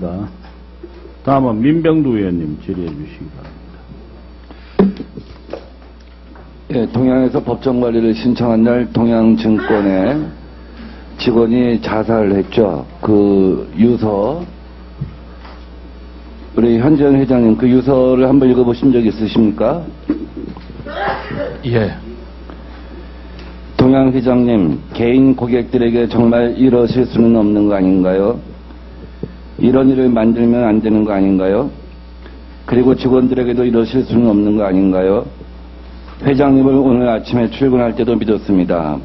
다 다음은 민병두 의원님 질의해 주시기 바랍니다. 예, 동양에서 법정 관리를 신청한 날 동양증권의 직원이 자살을 했죠. 그 유서, 우리 현재현 회장님 그 유서를 한번 읽어보신 적 있으십니까? 예. 동양 회장님, 개인 고객들에게 정말 이러실 수는 없는 거 아닌가요? 이런 일을 만들면 안 되는 거 아닌가요? 그리고 직원들에게도 이러실 수는 없는 거 아닌가요? 회장님을 오늘 아침에 출근할 때도 믿었습니다.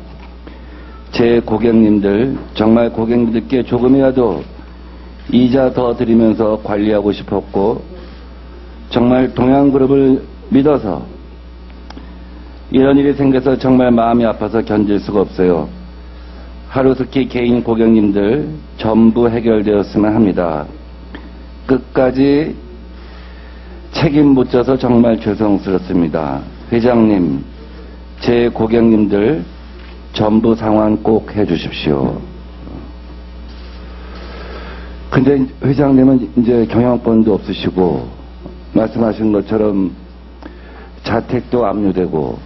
제 고객님들, 정말 고객님들께 조금이라도 이자 더 드리면서 관리하고 싶었고, 정말 동양그룹을 믿어서 이런 일이 생겨서 정말 마음이 아파서 견딜 수가 없어요. 하루스키 개인 고객님들 전부 해결되었으면 합니다. 끝까지 책임 못 져서 정말 죄송스럽습니다. 회장님, 제 고객님들 전부 상환 꼭 해주십시오. 근데 회장님은 이제 경영권도 없으시고 말씀하신 것처럼 자택도 압류되고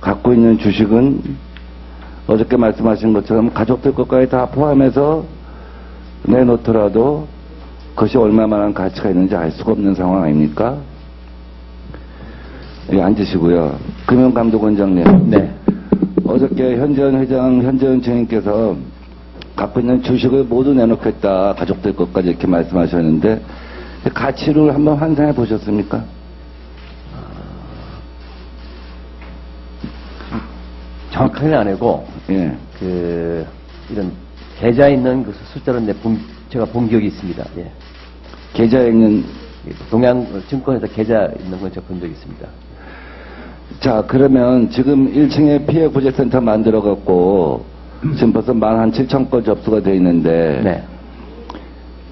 갖고 있는 주식은 어저께 말씀하신 것처럼 가족들 것까지 다 포함해서 내놓더라도 그것이 얼마만한 가치가 있는지 알 수가 없는 상황 아닙니까? 예, 앉으시고요. 금융감독원장님. 네. 어저께 현재현 회장, 현재현 증인께서 갖고 있는 주식을 모두 내놓겠다. 가족들 것까지 이렇게 말씀하셨는데 가치를 한번 환산해 보셨습니까? 정확하게는 안 하고 예. 그 이런 계좌에 있는 그 숫자로 내 본, 제가 본 기억이 있습니다. 예. 계좌에 있는 동양 증권에서 계좌 있는 건 제가 본 적이 있습니다. 자, 그러면 지금 1층에 피해 구제센터 만들어 갖고 지금 벌써 만 한 7천 건 접수가 돼 있는데 네.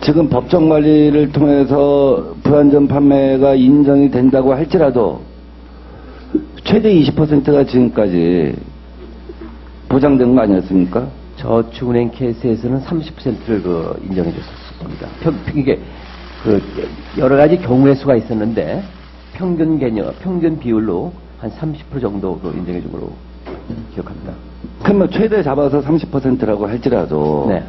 지금 법정 관리를 통해서 불안전 판매가 인정이 된다고 할지라도 최대 20%가 지금까지 보장된 거 아니었습니까? 저축은행 케이스에서는 30%를 그 인정해 줬었습니다. 평, 이게 그 여러 가지 경우의 수가 있었는데 평균 개념, 평균 비율로 한 30% 정도 그 인정해 준 걸로 기억합니다. 그러면 최대 잡아서 30%라고 할지라도 네.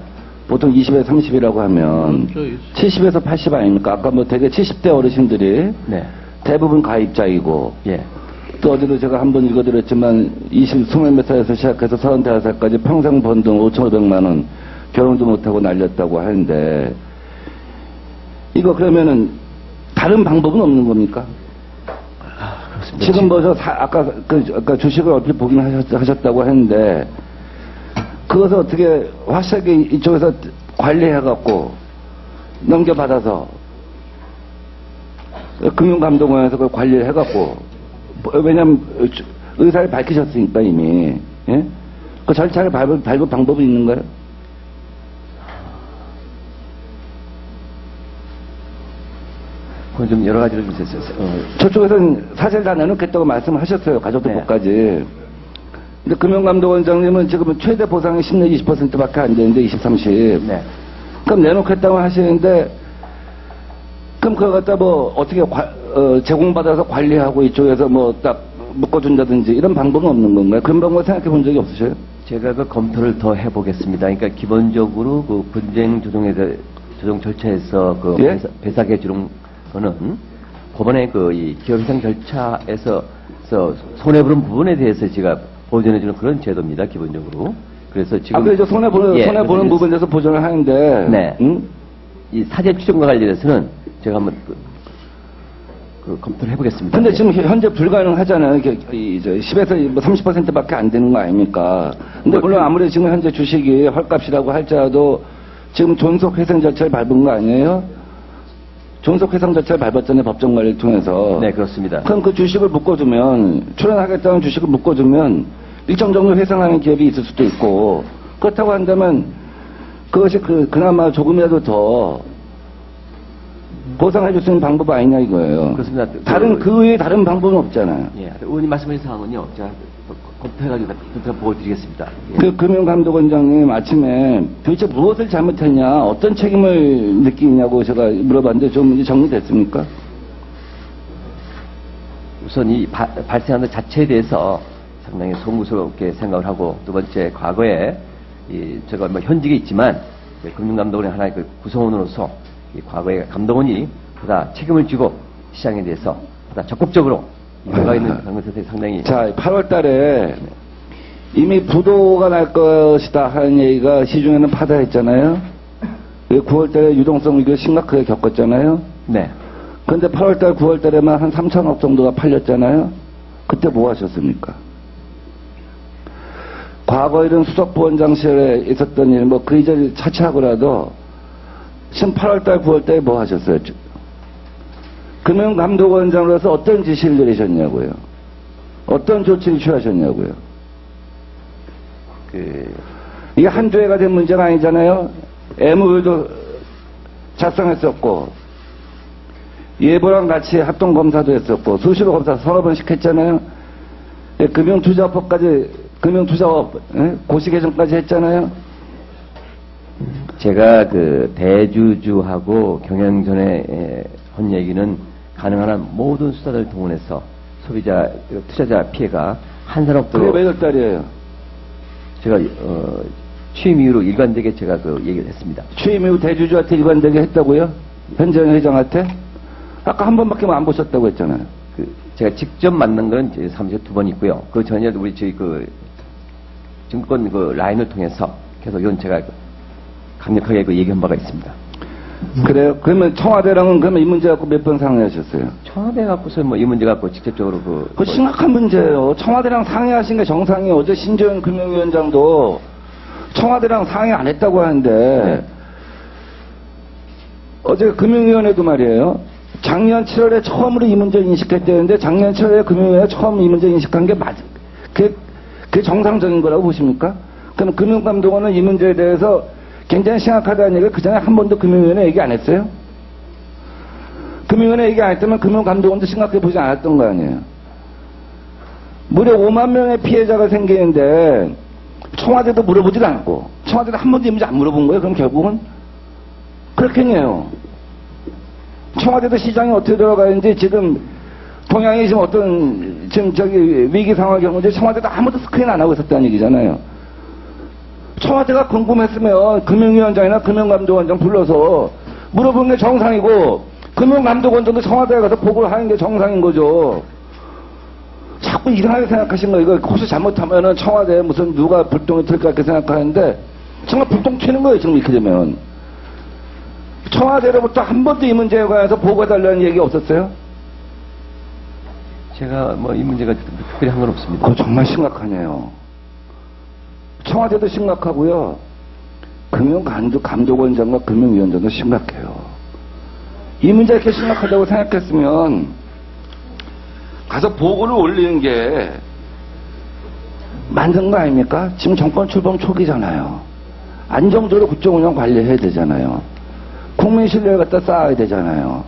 보통 20에서 30이라고 하면 음, 저 있- 70에서 80 아닙니까? 아까 뭐 되게 70대 어르신들이 네. 대부분 가입자이고 예. 또 어제도 제가 한 번 읽어드렸지만 20, 20몇 살에서 시작해서 35살까지 평생 번 돈 5,500만 원 결혼도 못하고 날렸다고 하는데 이거 그러면은 다른 방법은 없는 겁니까? 그렇습니다. 지금 뭐저 아까 그 아까 주식을 얼핏 보긴 하셨, 하셨 다고 했는데 그것을 어떻게 확실하게 이쪽에서 관리해 갖고 넘겨받아서 금융감독원에서 그걸 관리를 해갖고 뭐, 왜냐면 의사를 밝히셨으니까 이미 예? 그 절차를 밟을, 밟을 방법이 있는가요? 그건 좀 여러 가지로 좀 있었어요. 어, 저쪽에서는 사실 다 내놓겠다고 말씀하셨어요. 가족들 네. 것까지. 근데 금융감독원장님은 지금 최대 보상이 10내 20%밖에 안 되는데 20, 30. 네. 그럼 내놓겠다고 하시는데 그럼 그거 갖다 뭐 어떻게 과- 어, 제공받아서 관리하고 이쪽에서 뭐 딱 묶어준다든지 이런 방법은 없는 건가요? 그런 방법 생각해 본 적이 없으셔요? 제가 그 검토를 더 해보겠습니다. 그러니까 기본적으로 그 분쟁 조정에 대 조정 절차에서 그 예? 배사, 배삭해 주는 거는 법원의 그이 기업 이상 절차에서 서 손해 보는 부분에 대해서 제가 보전해 주는 그런 제도입니다. 기본적으로. 그래서 지금 아, 그래서 손해 보는, 예, 손해 보는 그래서 부분에서 보전을 하는데. 네. 응? 이 사제 추정과 관련해서는 제가 한번 그, 그 검토를 해보겠습니다. 근데 예. 지금 현재 불가능하잖아요. 이게 이제 10에서 뭐 30%밖에 안 되는 거 아닙니까? 근데 물론 아무리 지금 현재 주식이 헐값이라고 할지라도 지금 존속 회생 절차를 밟은 거 아니에요? 존속 회생 절차를 밟았잖아요. 법정 관리를 통해서. 네 그렇습니다. 그럼 그 주식을 묶어주면 출연하겠다는 주식을 묶어주면 일정 정도 회생하는 기업이 있을 수도 있고 그렇다고 한다면 그것이 그 그나마 조금이라도 더 보상해 줄 수 있는 방법 아니냐 이거예요. 그렇습니다. 다른 그 외에 다른 방법은 없잖아요. 예, 의원님 말씀하신 사항은요, 제가 검토해가지고 검토 보고 드리겠습니다. 예. 그 금융감독원장님 아침에 도대체 무엇을 잘못했냐, 어떤 책임을 느끼냐고 제가 물어봤는데 좀 이제 정리됐습니까? 우선 이 바- 발생하는 자체에 대해서 상당히 송구스럽게 생각을 하고 두 번째 과거에 이 제가 뭐 현직에 있지만 그 금융감독원의 하나의 그 구성원으로서 이 과거에 감독원이 보다 책임을 지고 시장에 대해서 보다 적극적으로 임하가 있는 그런 것에 상당히 자, 8월 달에 이미 부도가 날 것이다 하는 얘기가 시중에는 파다했잖아요. 9월 달에 유동성 위기를 심각하게 겪었잖아요. 네. 근데 8월 달, 9월 달에만 한 3천억 정도가 팔렸잖아요. 그때 뭐 하셨습니까? 과거 이런 수석부원장 시절에 있었던 일, 뭐 그 이전 차치하고라도 지금 8월 달, 9월 달에 뭐 하셨어요? 금융감독원장으로서 어떤 지시를 내리셨냐고요? 어떤 조치를 취하셨냐고요? 그 이게 한두 해가 된 문제가 아니잖아요. MOU도 작성했었고, 예보랑 같이 합동검사도 했었고, 수시로 검사 서너 번씩 했잖아요. 예, 금융투자법까지, 금융투자법, 예? 고시 개정까지 했잖아요. 제가 그 대주주하고 경영전에 에, 한 얘기는 가능한 한 모든 수단을 동원해서 소비자, 그 투자자 피해가 한 사람 그게 없도록 몇월 달이에요? 제가 어, 취임 이후로 일관되게 제가 그 얘기를 했습니다. 취임 이후 대주주한테 일관되게 했다고요? 현재 회장한테? 아까 한 번밖에 안 보셨다고 했잖아요. 그 제가 직접 만난 건 사무실 두번 있고요. 그 전에 우리 저희 그 증권 그 라인을 통해서 계속 이건 제가 강력하게 그 얘기한 바가 있습니다. 그래요? 그러면 청와대랑은 그러면 이 문제 갖고 몇 번 상의하셨어요? 청와대 갖고서 뭐 이 문제 갖고 직접적으로 그 그 심각한 문제예요. 청와대랑 상의하신 게 정상이에요. 어제 신재현 금융위원장도 청와대랑 상의 안 했다고 하는데 네. 어제 금융위원회도 말이에요. 작년 7월에 처음으로 이 문제를 인식했다는데 작년 7월에 금융위원회 처음 이 문제 인식한 게 맞, 그게, 그게 정상적인 거라고 보십니까? 그럼 금융감독원은 이 문제에 대해서 굉장히 심각하다는 얘기를 그 전에 한 번도 금융위원회 얘기 안 했어요? 금융위원회 얘기 안 했다면 금융감독원도 심각해 보지 않았던 거 아니에요? 무려 5만 명의 피해자가 생기는데 청와대도 물어보질 않고 청와대도 한 번도 이 문제 안 물어본 거예요. 그럼 결국은 그렇겠네요. 청와대도 시장이 어떻게 돌아가는지 지금 동양이 지금 어떤 지금 저기 위기 상황 경우인데 청와대도 아무도 스크린 안 하고 있었다는 얘기잖아요. 청와대가 궁금했으면 금융위원장이나 금융감독원장 불러서 물어보는 게 정상이고 금융감독원장도 청와대에 가서 보고를 하는 게 정상인 거죠. 자꾸 이상하게 생각하신 거예요. 이거 혹시 잘못하면은 청와대에 무슨 누가 불똥이 틀까 이렇게 생각하는데 정말 불똥 튀는 거예요. 지금 이렇게 되면. 청와대로부터 한 번도 이 문제에 관해서 보고해달라는 얘기 없었어요? 제가 뭐 이 문제가 특별히 한 건 없습니다. 그거 정말 심각하네요. 청와대도 심각하고요. 금융감독원장과 금융위원장도 심각해요. 이 문제가 이렇게 심각하다고 생각했으면 가서 보고를 올리는 게 맞는 거 아닙니까? 지금 정권 출범 초기잖아요. 안정적으로 국정 운영 관리해야 되잖아요. 국민 신뢰를 갖다 쌓아야 되잖아요.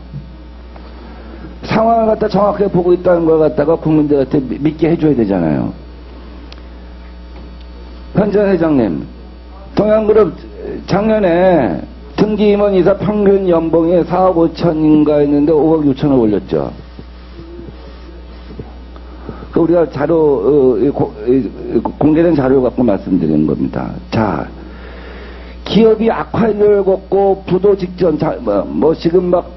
상황을 갖다 정확하게 보고 있다는 걸 갖다가 국민들한테 미- 믿게 해줘야 되잖아요. 현전 회장님, 동양그룹 작년에 등기 임원 이사 평균 연봉이 4억 5천인가 했는데 5억 6천을 올렸죠. 그 우리가 자료, 어, 공개된 자료 갖고 말씀드리는 겁니다. 자, 기업이 악화를 겪고 부도 직전, 자, 뭐, 뭐 지금 막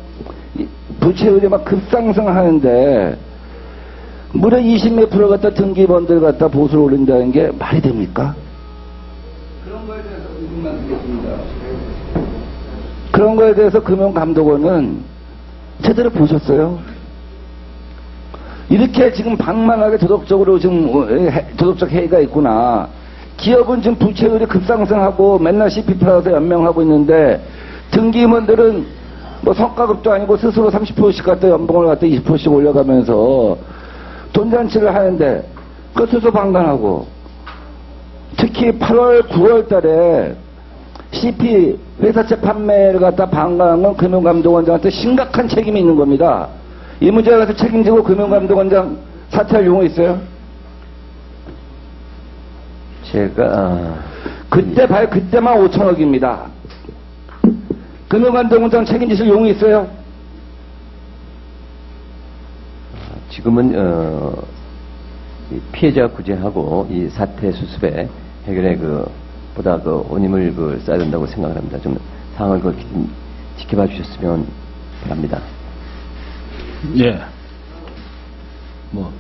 이- 부채율이 막 급상승하는데 무려 20몇 프로 갖다 등기번들 갖다 보수를 올린다는 게 말이 됩니까? 거에 대해서 의문만 드리겠습니다. 그런 거에 대해서 금융감독원은 제대로 보셨어요? 이렇게 지금 방만하게 도덕적으로 지금 어, 해- 도덕적 해이가 있구나. 기업은 지금 부채율이 급상승하고 맨날 CPP라서 연명하고 있는데 등기임원들은 뭐 성과급도 아니고 스스로 30%씩 갖다 연봉을 갖다 20%씩 올려가면서 돈잔치를 하는데 그 스스로 방관하고 특히 8월, 9월 달에 CP 회사채 판매를 갖다 방관한 건 금융감독원장한테 심각한 책임이 있는 겁니다. 이 문제에 대해서 책임지고 금융감독원장 사퇴할 용어 있어요? 제가 아, 그때 발 그때만 5천억입니다. 금융감독원장 책임지실 용이 있어요? 지금은 어, 이 피해자 구제하고 이 사태 수습에 해결에 그 보다 그 원인을 그 써야 된다고 생각을 합니다. 좀 상황을 그좀 지켜봐 주셨으면 바랍니다. 예. 뭐